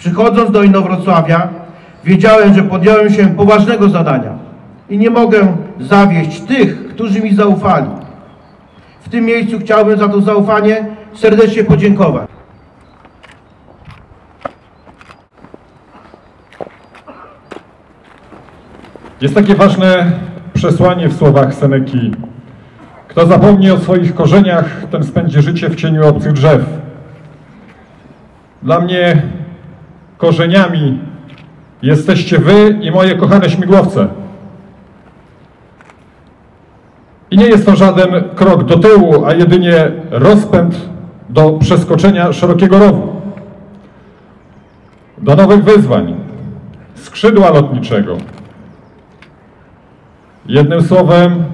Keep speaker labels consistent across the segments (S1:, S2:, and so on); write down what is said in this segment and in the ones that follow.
S1: Przychodząc do Inowrocławia, wiedziałem, że podjąłem się poważnego zadania i nie mogę zawieść tych, którzy mi zaufali. W tym miejscu chciałbym za to zaufanie serdecznie podziękować.
S2: Jest takie ważne przesłanie w słowach Seneki. Kto zapomni o swoich korzeniach, ten spędzi życie w cieniu obcych drzew. Dla mnie korzeniami jesteście wy i moje kochane śmigłowce. I nie jest to żaden krok do tyłu, a jedynie rozpęd do przeskoczenia szerokiego rowu. Do nowych wyzwań, skrzydła lotniczego, Jednym słowem,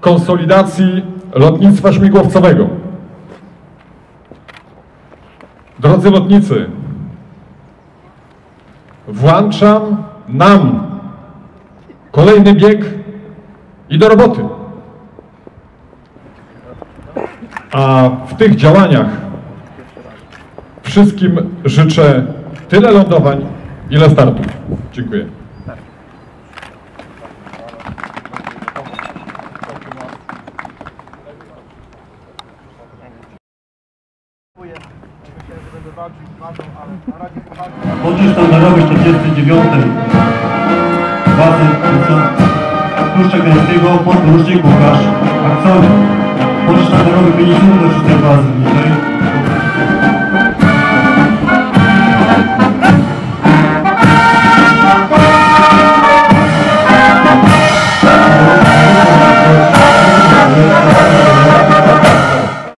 S2: konsolidacji lotnictwa śmigłowcowego. Drodzy lotnicy, włączam nam kolejny bieg i do roboty. A w tych działaniach wszystkim życzę tyle lądowań, ile startów. Dziękuję.
S3: Pociąg sztandarowy 49 bazy Puszcza Gdańskiego, podporucznik Łukasz Aksowy. Pociąg sztandarowy 56 bazy Niżej